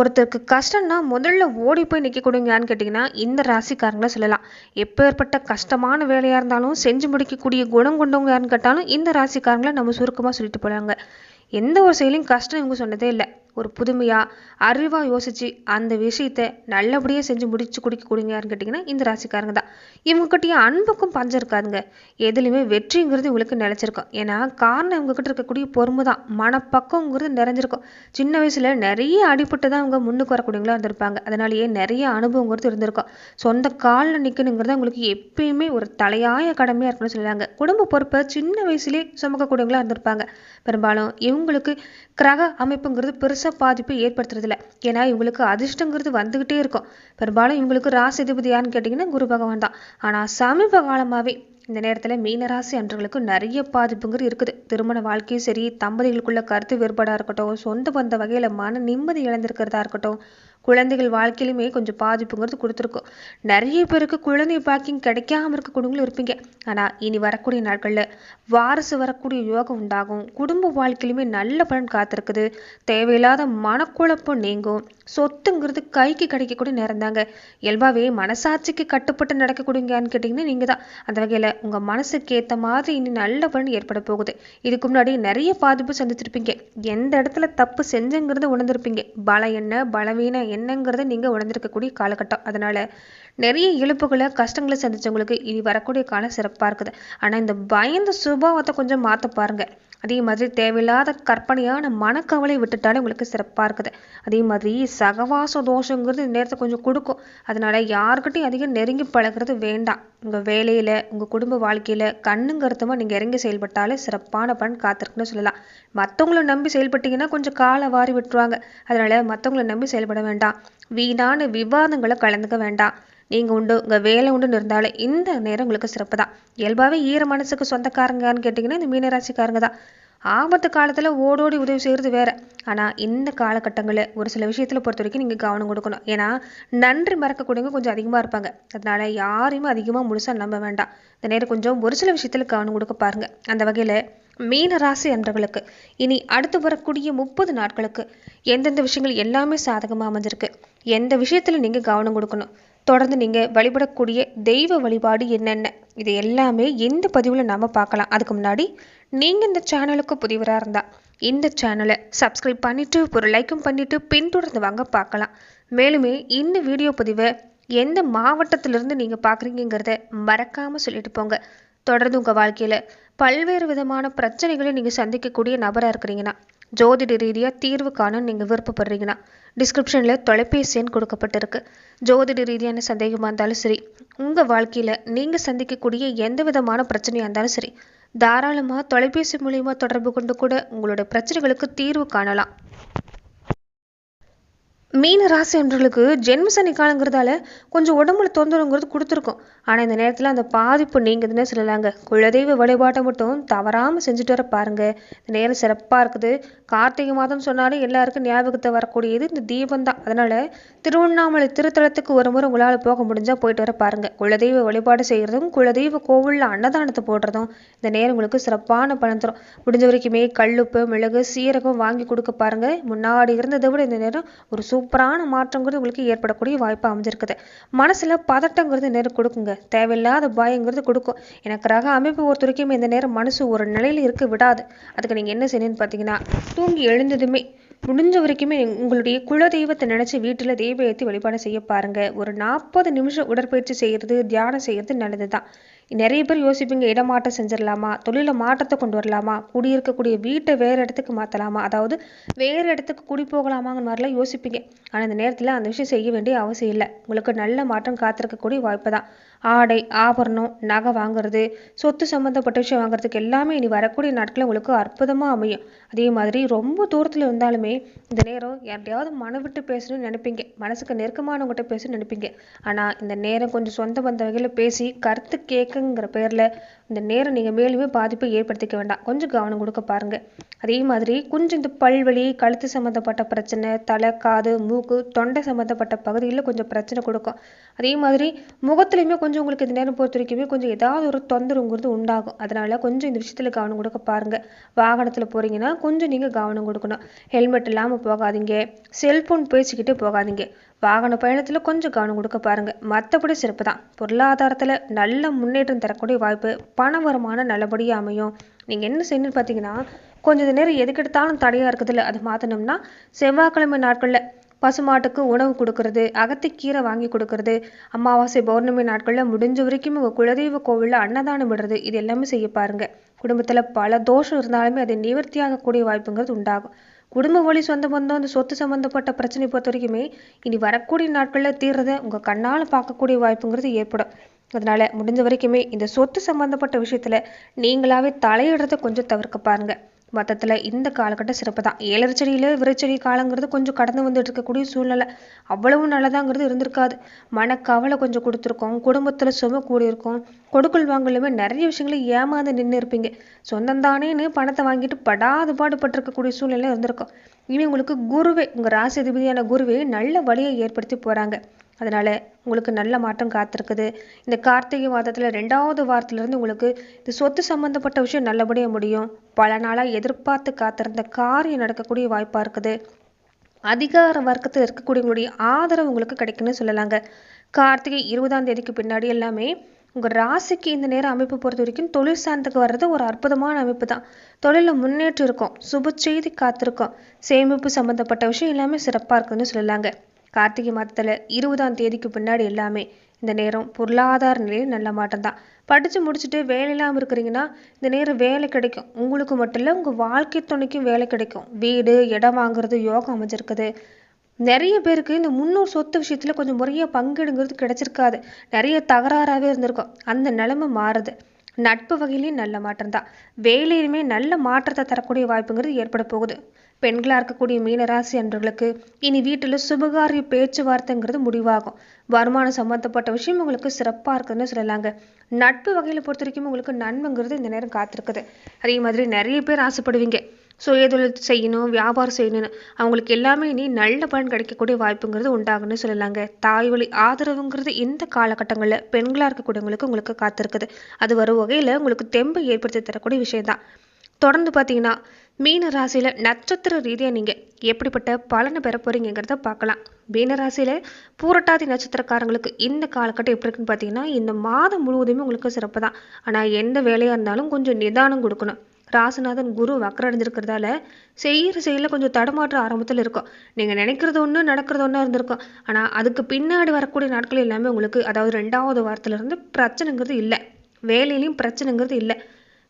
ஒருத்தருக்கு கஷ்டம்னா முதல்ல ஓடி போய் நிற்கக்கூடியவங்க கேட்டிங்கன்னா இந்த ராசிக்காரங்களை சொல்லலாம். எப்பேற்பட்ட கஷ்டமான வேலையாக இருந்தாலும் செஞ்சு முடிக்கக்கூடிய குணம் கொண்டவங்க யாருன்னு கேட்டாலும் இந்த ராசிக்காரங்களை நம்ம சுருக்கமாக சொல்லிட்டு போகிறாங்க எந்த ஒரு செயலையும் கஷ்டம் இவங்க சொன்னதே இல்லை. ஒரு புதுமையாக அறிவாக யோசித்து அந்த விஷயத்தை நல்லபடியாக செஞ்சு முடிச்சு குடிக்கக்கூடியங்க யாருன்னு கேட்டிங்கன்னா இந்த ராசிக்காரங்க தான். இவங்ககிட்டயே அன்புக்கும் பஞ்சம் இருக்காதுங்க. எதுலையுமே வெற்றிங்கிறது இவங்களுக்கு நிலச்சிருக்கும். ஏன்னா காரணம் இவங்ககிட்ட இருக்கக்கூடிய பொறுமை தான். மனப்பக்கங்கிறது நிறைஞ்சிருக்கும். சின்ன வயசில் நிறைய அடிபட்டு தான் அவங்க முன்னுக்கு வரக்கூடியவங்களா இருந்திருப்பாங்க. அதனாலேயே நிறைய அனுபவங்கிறது இருந்திருக்கும். சொந்த காலில் நிற்கணுங்கிறது அவங்களுக்கு எப்பயுமே ஒரு தலையாய கடமையாக இருக்குன்னு சொல்லுவாங்க. குடும்ப பொறுப்பை சின்ன வயசுலேயே சுமக்கக்கூடியவங்களா இருந்திருப்பாங்க. பெரும்பாலும் இவங்களுக்கு கிரக அமைப்புங்கிறது பெருசாக பாதிப்பு ஏற்படுத்துறதில்ல. ஏன்னா இவங்களுக்கு அதிர்ஷ்டங்கிறது வந்துக்கிட்டே இருக்கும். பெரும்பாலும் இவங்களுக்கு ராசிதிபதி யாருன்னு கேட்டிங்கன்னா குரு பகவான் தான். ஆனால் சமீப காலமாகவே இந்த நேரத்தில் மீனராசி அன்றர்களுக்கு நிறைய பாதிப்புங்கிறது இருக்குது. திருமண வாழ்க்கையும் சரி தம்பதிகளுக்குள்ள கருத்து வேறுபாடாக இருக்கட்டும் சொந்த பந்த வகையில் மன நிம்மதி இழந்திருக்கிறதா இருக்கட்டும் குழந்தைகள் வாழ்க்கையிலுமே கொஞ்சம் பாதிப்புங்கிறது கொடுத்துருக்கும். நிறைய பேருக்கு குழந்தை பாக்கிங் கிடைக்காம இருக்க குடும்பங்களும் இருப்பீங்க. ஆனால் இனி வரக்கூடிய நாட்களில் வாரிசு வரக்கூடிய யோகம் உண்டாகும். குடும்ப வாழ்க்கையிலுமே நல்ல பலன் காத்திருக்குது. தேவையில்லாத மனக்குழப்பம் நீங்கும். சொத்துங்கிறது கைக்கு கிடைக்கக்கூடிய நேரம் தாங்க இயல்பாகவே மனசாட்சிக்கு கட்டுப்பட்டு நடக்கக்கூடியங்கன்னு கேட்டிங்கன்னா நீங்கள் தான் அந்த வகையில் உங்கள் மனசுக்கு ஏற்ற மாதிரி இனி நல்ல பலன் ஏற்பட போகுது. இதுக்கு முன்னாடி நிறைய பாதிப்பு சந்திச்சிருப்பீங்க எந்த இடத்துல தப்பு செஞ்சுங்கிறத உணர்ந்திருப்பீங்க. பலம் என்ன பலவீனம் என்னங்கிறத நீங்கள் உணர்ந்திருக்கக்கூடிய காலகட்டம். அதனால் நிறைய இழப்புகளை கஷ்டங்களை சந்திச்சவங்களுக்கு இனி வரக்கூடிய காலம் சிறப்பாக இருக்குது. ஆனால் இந்த பயந்த சுபாவத்தை கொஞ்சம் மாற்ற பாருங்க. அதே மாதிரி தேவையில்லாத கற்பனையான மனக்கவலை விட்டுட்டாலே உங்களுக்கு சிறப்பாக இருக்குது. அதே மாதிரி சகவாச தோஷங்கிறது நேரத்தை கொஞ்சம் கொடுக்கும். அதனால யாருக்கிட்டையும் அதிகம் நெருங்கி பழகிறது வேண்டாம். உங்கள் வேலையில் உங்கள் குடும்ப வாழ்க்கையில் கண்ணுங்கருத்தமாக நீங்கள் இறங்கி செயல்பட்டாலே சிறப்பான பலன் காத்திருக்குன்னு சொல்லலாம். மற்றவங்கள நம்பி செயல்பட்டீங்கன்னா கொஞ்சம் காலை வாரி விட்டுருவாங்க. அதனால மற்றவங்கள நம்பி செயல்பட வேண்டாம். வீணான விவாதங்களை கலந்துக்க வேண்டாம். நீங்கள் உண்டு உங்கள் வேலை உண்டுன்னு இருந்தாலே இந்த நேரம் உங்களுக்கு சிறப்பு தான் இயல்பாகவே ஈர மனசுக்கு சொந்தக்காரங்கன்னு கேட்டிங்கன்னா இந்த மீனராசிக்காரங்க தான் ஆபத்து காலத்தில் ஓடோடி உதவி செய்கிறது வேறு. ஆனால் இந்த காலகட்டங்களில் ஒரு சில விஷயத்தில் பொறுத்த வரைக்கும் நீங்கள் கவனம் கொடுக்கணும். ஏன்னா நன்றி மறக்கக்கூடியவங்க கொஞ்சம் அதிகமாக இருப்பாங்க. அதனால் யாரையுமே அதிகமாக முழுசாக நம்ப வேண்டாம். இந்த நேரம் கொஞ்சம் ஒரு சில விஷயத்தில் கவனம் கொடுக்க பாருங்கள் அந்த வகையில் மீன ராசி இனி அடுத்து வரக்கூடிய முப்பது நாட்களுக்கு எந்தெந்த விஷயங்கள் எல்லாமே சாதகமாக அமைஞ்சிருக்கு? எந்த விஷயத்தில் நீங்கள் கவனம் கொடுக்கணும்? தொடர்ந்து நீங்கள் வழிபடக்கூடிய தெய்வ வழிபாடு என்னென்ன? இது எல்லாமே இந்த பதிவில் நாம் பார்க்கலாம். அதுக்கு முன்னாடி நீங்கள் இந்த சேனலுக்கு புதிவராக இருந்தால் இந்த சேனலை சப்ஸ்கிரைப் பண்ணிவிட்டு ஒரு லைக்கும் பண்ணிவிட்டு பின்தொடர்ந்து வாங்க பார்க்கலாம். மேலுமே இந்த வீடியோ பதிவை எந்த மாவட்டத்திலிருந்து நீங்கள் பார்க்குறீங்கிறத மறக்காமல் சொல்லிட்டு போங்க. தொடர்ந்து உங்கள் வாழ்க்கையில் பல்வேறு விதமான பிரச்சனைகளை நீங்கள் சந்திக்கக்கூடிய நபராக இருக்கிறீங்கன்னா ஜோதிட ரீதியாக தீர்வு காண நீங்கள் விருப்பப்படுறீங்கன்னா டிஸ்கிரிப்ஷனில் தொலைபேசி எண் கொடுக்கப்பட்டிருக்கு. ஜோதிட ரீதியான சந்தேகமாக இருந்தாலும் சரி உங்கள் வாழ்க்கையில் நீங்கள் சந்திக்கக்கூடிய எந்த விதமான பிரச்சனையாக இருந்தாலும் சரி தாராளமாக தொலைபேசி மூலியமாக தொடர்பு கொண்டு கூட உங்களோட பிரச்சனைகளுக்கு தீர்வு காணலாம். மீன ராசி என்றவர்களுக்கு ஜென்ம சனி காலங்கிறதால கொஞ்சம் உடம்புல தொந்தரவுங்கிறது கொடுத்துருக்கும். ஆனால் இந்த நேரத்தில் அந்த பாதிப்பு நீங்குதுன்னு சொல்லலாங்க. குலதெய்வ வழிபாட்டை மட்டும் தவறாமல் செஞ்சுட்டு வர பாருங்க. இந்த நேரம் சிறப்பாக இருக்குது. கார்த்திகை மாதம் சொன்னாலே எல்லாருக்கும் ஞாபகத்தை வரக்கூடியது இந்த தீபம் தான். அதனால் திருவண்ணாமலை திருத்தலத்துக்கு ஒரு முறை உங்களால் போக முடிஞ்சால் போயிட்டு வர பாருங்க. குலதெய்வ வழிபாடு செய்கிறதும் குலதெய்வ கோவிலில் அன்னதானத்தை போடுறதும் இந்த நேரம் உங்களுக்கு சிறப்பான பலன் தரும். முடிஞ்ச வரைக்குமே கல்லுப்பு மிளகு சீரகம் வாங்கி கொடுக்க பாருங்க. முன்னாடி இருந்ததை விட இந்த நேரம் ஒரு சூப்பரான மாற்றங்கிறது உங்களுக்கு ஏற்படக்கூடிய வாய்ப்பு அமைஞ்சிருக்குது. மனசுல பதட்டங்கிறது நேரம் கொடுக்குங்க. தேவையில்லாத பயங்கிறது கொடுக்கும். எனக்கு ரக அமைப்பு பொறுத்த வரைக்கும் இந்த நேரம் மனசு ஒரு நிலையில இருக்க விடாது. அதுக்கு நீங்கள் என்ன செய்யணும்னு பார்த்தீங்கன்னா தூங்கி எழுந்ததுமே முடிஞ்ச வரைக்குமே உங்களுடைய குல தெய்வத்தை நினச்சி வீட்டில் தெய்வ ஏற்றி வழிபாடு செய்ய பாருங்க. ஒரு நாற்பது நிமிஷம் உடற்பயிற்சி செய்கிறது தியானம் செய்கிறது நல்லது தான் நிறைய பேர் யோசிப்பீங்க இடமாற்றம் செஞ்சிடலாமா? தொழிலில் மாற்றத்தை கொண்டு வரலாமா? குடியிருக்கக்கூடிய வீட்டை வேறு இடத்துக்கு மாற்றலாமா அதாவது வேறு இடத்துக்கு குடி போகலாமாங்கிற மாதிரிலாம் யோசிப்பீங்க. ஆனால் இந்த நேரத்தில் அந்த விஷயம் செய்ய வேண்டிய அவசியம் இல்லை. உங்களுக்கு நல்ல மாற்றம் காத்திருக்கக்கூடிய வாய்ப்பு தான் ஆடை ஆபரணம் நகை வாங்குறது சொத்து சம்மந்தப்பட்ட விஷயம் வாங்குறதுக்கு எல்லாமே இனி வரக்கூடிய நாட்களில் உங்களுக்கு அற்புதமாக அமையும். அதே மாதிரி ரொம்ப தூரத்தில் இருந்தாலுமே இந்த நேரம் யார்ட்டையாவது மன விட்டு பேசணும்னு நினைப்பீங்க. மனசுக்கு நெருக்கமானவங்ககிட்ட பேசணும்னு நினைப்பீங்க. ஆனால் இந்த நேரம் கொஞ்சம் சொந்த பந்த வகையில் பேசி கருத்து கேட்க நேரங்கிற பேரில் இந்த நேரம் நீங்கள் மேலுமே பாதிப்பை ஏற்படுத்திக்க வேண்டாம். கொஞ்சம் கவனம் கொடுக்க பாருங்கள் அதே மாதிரி கொஞ்சம் இந்த பல்வலி கழுத்து சம்மந்தப்பட்ட பிரச்சனை தலை காது மூக்கு தொண்டை சம்மந்தப்பட்ட பகுதியில் கொஞ்சம் பிரச்சனை கொடுக்கும். அதே மாதிரி முகத்துலையுமே கொஞ்சம் உங்களுக்கு இந்த நேரம் பொறுத்த வரைக்குமே கொஞ்சம் ஏதாவது ஒரு தொந்தரவுங்கிறது உண்டாகும். அதனால கொஞ்சம் இந்த விஷயத்தில் கவனம் கொடுக்க பாருங்க. வாகனத்தில் போறீங்கன்னா கொஞ்சம் நீங்கள் கவனம் கொடுக்கணும். ஹெல்மெட் இல்லாமல் போகாதீங்க. செல்ஃபோன் பேசிக்கிட்டு போகாதீங்க. வாகன பயணத்தில் கொஞ்சம் கவனம் கொடுக்க பாருங்கள் மற்றபடி சிறப்பு தான். பொருளாதாரத்தில் நல்ல முன்னேற்றம் தரக்கூடிய வாய்ப்பு பண வருமானம் நல்லபடியாக அமையும். நீங்கள் என்ன செய்யணும்னு பார்த்தீங்கன்னா கொஞ்சம் நேரம் எதுக்கெடுத்தாலும் தடையாக இருக்குதுல்ல அது மாற்றணும்னா செவ்வாய்க்கிழமை நாட்களில் பசுமாட்டுக்கு உணவு கொடுக்கறது அகத்திக்கீரை வாங்கி கொடுக்கறது அமாவாசை பௌர்ணமி நாட்களில் முடிஞ்ச வரைக்கும் உங்கள் குலதெய்வ கோவிலில் அன்னதானம் விடுறது இது எல்லாமே செய்ய பாருங்க. குடும்பத்தில் பல தோஷம் இருந்தாலுமே அதை நிவர்த்தியாகக்கூடிய வாய்ப்புங்கிறது உண்டாகும். குடும்ப வழி சொந்த பந்தம் இந்த சொத்து சம்பந்தப்பட்ட பிரச்சனை பொறுத்த வரைக்குமே இனி வரக்கூடிய நாட்களில் தீர்றதை உங்கள் கண்ணால் பார்க்கக்கூடிய வாய்ப்புங்கிறது ஏற்படும். அதனால முடிஞ்ச வரைக்குமே இந்த சொத்து சம்மந்தப்பட்ட விஷயத்துல நீங்களாவே தலையிடுறதை கொஞ்சம் தவிர்க்க பாருங்க. மொத்தத்தில் இந்த காலகட்டம் சிறப்பு தான். ஏழரை செடியில் விரைச்செடி காலங்கிறது கொஞ்சம் கடந்து வந்துட்டு இருக்கக்கூடிய சூழ்நிலை. அவ்வளவு நல்லதாங்கிறது இருந்திருக்காது. மனக்கவலை கொஞ்சம் கொடுத்துருக்கோம். குடும்பத்தில் சும கூடியிருக்கும். கொடுக்கல் வாங்கலுமே நிறைய விஷயங்களை ஏமாந்து நின்று இருப்பீங்க. சொந்தம் தானேன்னு பணத்தை வாங்கிட்டு படாது பாடுபட்டிருக்கக்கூடிய சூழ்நிலை இருந்திருக்கும். இனி உங்களுக்கு குருவே உங்கள் ராசி அதிபதியான குருவே நல்ல வழியை ஏற்படுத்தி போகிறாங்க அதனால் உங்களுக்கு நல்ல மாற்றம் காத்திருக்குது. இந்த கார்த்திகை மாதத்தில் ரெண்டாவது வாரத்திலிருந்து உங்களுக்கு இந்த சொத்து சம்மந்தப்பட்ட விஷயம் நல்லபடியாக முடியும். பல நாளாக எதிர்பார்த்து காத்திருந்த காரியம் நடக்கக்கூடிய வாய்ப்பாக இருக்குது. அதிகார வர்க்கத்தில் இருக்கக்கூடியவங்களுடைய ஆதரவு உங்களுக்கு கிடைக்குன்னு சொல்லலாங்க. கார்த்திகை இருபதாம் தேதிக்கு பின்னாடி எல்லாமே உங்கள் ராசிக்கு இந்த நேரம் அமைப்பு பொறுத்த வரைக்கும் தொழில் சார்ந்துக்கு வர்றது ஒரு அற்புதமான அமைப்பு தான். தொழிலில் முன்னேற்றம் இருக்கும். சுப செய்தி காத்திருக்கும். சேமிப்பு சம்மந்தப்பட்ட விஷயம் எல்லாமே சிறப்பாக இருக்குன்னு சொல்லலாங்க. கார்த்திகை மாதத்தில் இருபதாம் தேதிக்கு பின்னாடி எல்லாமே இந்த நேரம் பொருளாதார நிலையில் நல்ல மாற்றம் தான். படித்து முடிச்சுட்டு வேலை இல்லாமல் இருக்கிறீங்கன்னா இந்த நேரம் வேலை கிடைக்கும். உங்களுக்கு மட்டும் இல்லை உங்கள் வாழ்க்கை துணைக்கும் வேலை கிடைக்கும். வீடு இடம் வாங்குறது யோகம் அமைஞ்சிருக்குது. நிறைய பேருக்கு இந்த முன்னூறு சொத்து விஷயத்தில் கொஞ்சம் முறையாக பங்கெடுங்கிறது கிடைச்சிருக்காது. நிறைய தகராறாகவே இருந்திருக்கும். அந்த நிலைமை மாறுது. நட்பு வகையிலையும் நல்ல மாற்றம் தான். வேலையிலுமே நல்ல மாற்றத்தை தரக்கூடிய வாய்ப்புங்கிறது ஏற்பட போகுது. பெண்களாக இருக்கக்கூடிய மீனராசி அன்றர்களுக்கு இனி வீட்டில் சுபகாரிய பேச்சுவார்த்தைங்கிறது முடிவாகும். வருமானம் சம்மந்தப்பட்ட விஷயம் உங்களுக்கு சிறப்பாக இருக்குதுன்னு சொல்லலாங்க. நட்பு வகையில் பொறுத்த வரைக்கும் உங்களுக்கு நன்மைங்கிறது இந்த நேரம் காத்திருக்குது. அதே மாதிரி நிறைய பேர் ஆசைப்படுவீங்க. சுயதொழில் செய்யணும் வியாபாரம் செய்யணும்னு. அவங்களுக்கு எல்லாமே இனி நல்ல பலன் கிடைக்கக்கூடிய வாய்ப்புங்கிறது உண்டாகுன்னு சொல்லலாங்க. தாய் வழி ஆதரவுங்கிறது இந்த காலகட்டங்களில் பெண்களாக இருக்கக்கூடியவங்களுக்கு உங்களுக்கு காத்திருக்குது. அது வரும் வகையில் உங்களுக்கு தெம்பை ஏற்படுத்தி தரக்கூடிய விஷயம்தான். தொடர்ந்து பார்த்தீங்கன்னா மீன ராசியில் நட்சத்திர ரீதியாக நீங்கள் எப்படிப்பட்ட பலனை பெற போகிறீங்கிறத பார்க்கலாம். மீன ராசியில் பூரட்டாதி நட்சத்திரக்காரங்களுக்கு இந்த காலகட்டம் எப்படி இருக்குன்னு பார்த்தீங்கன்னா இந்த மாதம் முழுவதுமே உங்களுக்கு சிறப்பு தான். ஆனால் எந்த வேலையாக இருந்தாலும் கொஞ்சம் நிதானம் கொடுக்கணும். ராசிநாதன் குரு வக்கரடைஞ்சிருக்கிறதால செய்கிற செயலில் கொஞ்சம் தடமாற்ற ஆரம்பத்தில் இருக்கும். நீங்கள் நினைக்கிறது ஒன்று நடக்கிறது ஒன்றா இருந்திருக்கும். ஆனால் அதுக்கு பின்னாடி வரக்கூடிய நாட்கள் எல்லாமே உங்களுக்கு அதாவது ரெண்டாவது வாரத்துலேருந்து பிரச்சனைங்கிறது இல்லை. வேலையிலையும் பிரச்சனைங்கிறது இல்லை.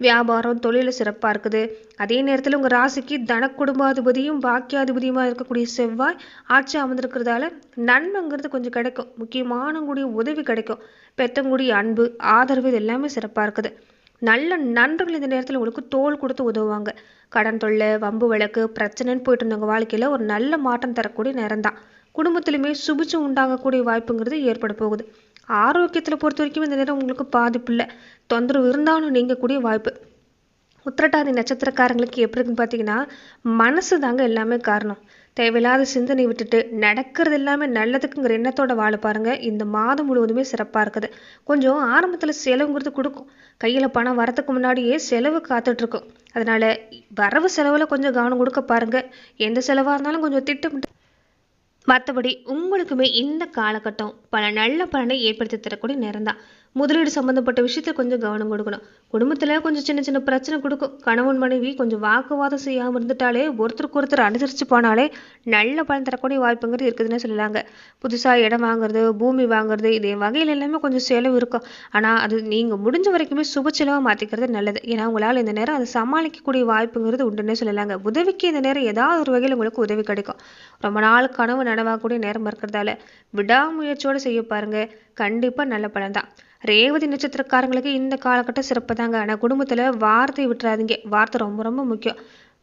வியாபாரம் தொழில சிறப்பாக இருக்குது. அதே நேரத்தில் உங்கள் ராசிக்கு தன குடும்பாதிபதியும் பாக்கியாதிபதியுமா இருக்கக்கூடிய செவ்வாய் ஆட்சி அமர்ந்திருக்கிறதால நன்மைங்கிறது கொஞ்சம் கிடைக்கும். முக்கியமான கூடிய உதவி கிடைக்கும். பெத்தங்குடிய அன்பு ஆதரவு இது எல்லாமே சிறப்பாக இருக்குது. நல்ல நண்பர்கள் இந்த நேரத்தில் உங்களுக்கு தோல் கொடுத்து உதவுவாங்க. கடன் தொல்லை வம்பு வழக்கு பிரச்சனைன்னு போயிட்டு இருந்தவங்க வாழ்க்கையில் ஒரு நல்ல மாற்றம் தரக்கூடிய நேரம் தான் குடும்பத்திலுமே சுபிச்சம் உண்டாகக்கூடிய வாய்ப்புங்கிறது ஏற்பட போகுது. ஆரோக்கியத்தில் பொறுத்த வரைக்கும் இந்த நேரம் உங்களுக்கு பாதிப்பு இல்லை. தொந்தரவு இருந்தாலும் நீங்கக்கூடிய வாய்ப்பு. உத்திரட்டாதி நட்சத்திரக்காரங்களுக்கு எப்படி இருக்குன்னு பார்த்தீங்கன்னா மனசு தாங்க எல்லாமே காரணம். தேவையில்லாத சிந்தனை விட்டுட்டு நடக்கிறது எல்லாமே நல்லதுக்குங்கிற எண்ணத்தோட வாழ பாருங்க. இந்த மாதம் முழுவதுமே சிறப்பாக இருக்குது. கொஞ்சம் ஆரம்பத்தில் செலவுங்கிறது கொடுக்கும். கையில் பணம் வரதுக்கு முன்னாடியே செலவு காத்துட்ருக்கும் அதனால் அதனால வரவு செலவில் கொஞ்சம் கவனம் கொடுக்க பாருங்க. எந்த செலவாக இருந்தாலும் கொஞ்சம் திட்டமிட்டு மற்றபடி உங்களுக்குமே இந்த காலகட்டம் பல நல்ல பலனை ஏற்படுத்தி தரக்கூடிய நேரம் தான் முதலீடு சம்மந்தப்பட்ட விஷயத்துல கொஞ்சம் கவனம் கொடுக்கணும். குடும்பத்தில் கொஞ்சம் சின்ன சின்ன பிரச்சனை கொடுக்கும். கணவன் மனைவி கொஞ்சம் வாக்குவாதம் செய்யாமல் இருந்துட்டாலே ஒருத்தருக்கு ஒருத்தர் அனுசரித்து போனாலே நல்ல பலன் தரக்கூடிய வாய்ப்புங்கிறது இருக்குதுன்னு சொல்லலாங்க. புதுசாக இடம் வாங்குறது பூமி வாங்குறது இதே வகையில் எல்லாமே கொஞ்சம் செலவு இருக்கும். ஆனால் அது நீங்கள் முடிஞ்ச வரைக்குமே சுப செலவாக மாற்றிக்கிறது நல்லது. ஏன்னா உங்களால் இந்த நேரம் அதை சமாளிக்கக்கூடிய வாய்ப்புங்கிறது உண்டுன்னே சொல்லலாங்க. உதவிக்கு இந்த நேரம் ஏதாவது ஒரு வகையில் உங்களுக்கு உதவி கிடைக்கும். ரொம்ப நாள் கனவு நனவாகக்கூடிய நேரம் இருக்கிறதால விடாமுயற்சியோடு செய்ய பாருங்க. கண்டிப்பாக நல்ல பலன் தான். ரேவதி நட்சத்திரக்காரங்களுக்கு இந்த காலகட்டம் சிறப்பு தாங்க. ஆனால் குடும்பத்தில் வார்த்தை விட்டுறாதீங்க. வார்த்தை ரொம்ப ரொம்ப முக்கியம்.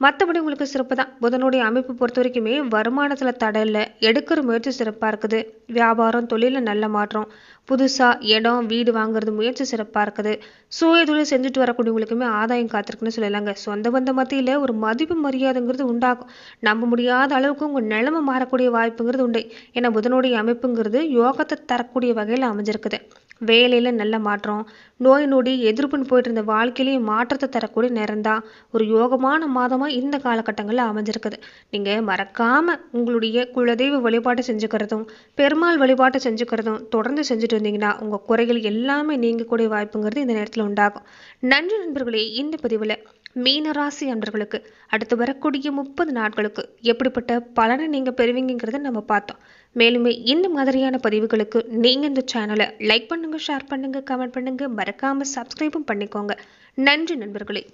மற்றபடி உங்களுக்கு சிறப்பு தான். புதனுடைய அமைப்பு பொறுத்த வரைக்குமே வருமானத்தில் தடை இல்லை எடுக்கிற முயற்சி சிறப்பாக இருக்குது. வியாபாரம் தொழிலில் நல்ல மாற்றம். புதுசாக இடம் வீடு வாங்குறது முயற்சி சிறப்பாக இருக்குது. சுய தொழில் செஞ்சுட்டு வரக்கூடியவங்களுக்குமே ஆதாயம் காத்திருக்குன்னு சொல்லலாங்க. சொந்த பந்த மத்தியில் ஒரு மதிப்பு மரியாதைங்கிறது உண்டாகும். நம்ப முடியாத அளவுக்கு உங்கள் நிலைமை மாறக்கூடிய வாய்ப்புங்கிறது உண்டு. ஏன்னா புதனுடைய அமைப்புங்கிறது யோகத்தை தரக்கூடிய வகையில் அமைஞ்சிருக்குது. வேலையில் நல்ல மாற்றம். நோய் நொடி எதிர்ப்புன்னு போயிட்டு இருந்த வாழ்க்கையிலேயே மாற்றத்தை தரக்கூடிய நேரம் தான் ஒரு யோகமான மாதமாக இந்த காலகட்டங்களில் அமைஞ்சிருக்குது. நீங்கள் மறக்காமல் உங்களுடைய குலதெய்வ வழிபாட்டை செஞ்சுக்கிறதும் பெருமாள் வழிபாட்டை செஞ்சுக்கிறதும் தொடர்ந்து செஞ்சுட்டு இருந்தீங்கன்னா உங்கள் குறைகள் எல்லாமே நீங்கக்கூடிய வாய்ப்புங்கிறது இந்த நேரத்தில் உண்டாகும். நன்றி நண்பர்களே இந்த பதிவில் மீனராசி அன்பர்களுக்கு அடுத்து வரக்கூடிய முப்பது நாட்களுக்கு எப்படிப்பட்ட பலனை நீங்கள் பெறுவீங்கிறத நம்ம பார்த்தோம். மேலுமே இந்த மாதிரியான பதிவுகளுக்கு நீங்கள் இந்த சேனலை லைக் பண்ணுங்கள் ஷேர் பண்ணுங்கள் கமெண்ட் பண்ணுங்கள் மறக்காமல் சப்ஸ்கிரைபும் பண்ணிக்கோங்க. நன்றி நண்பர்களே.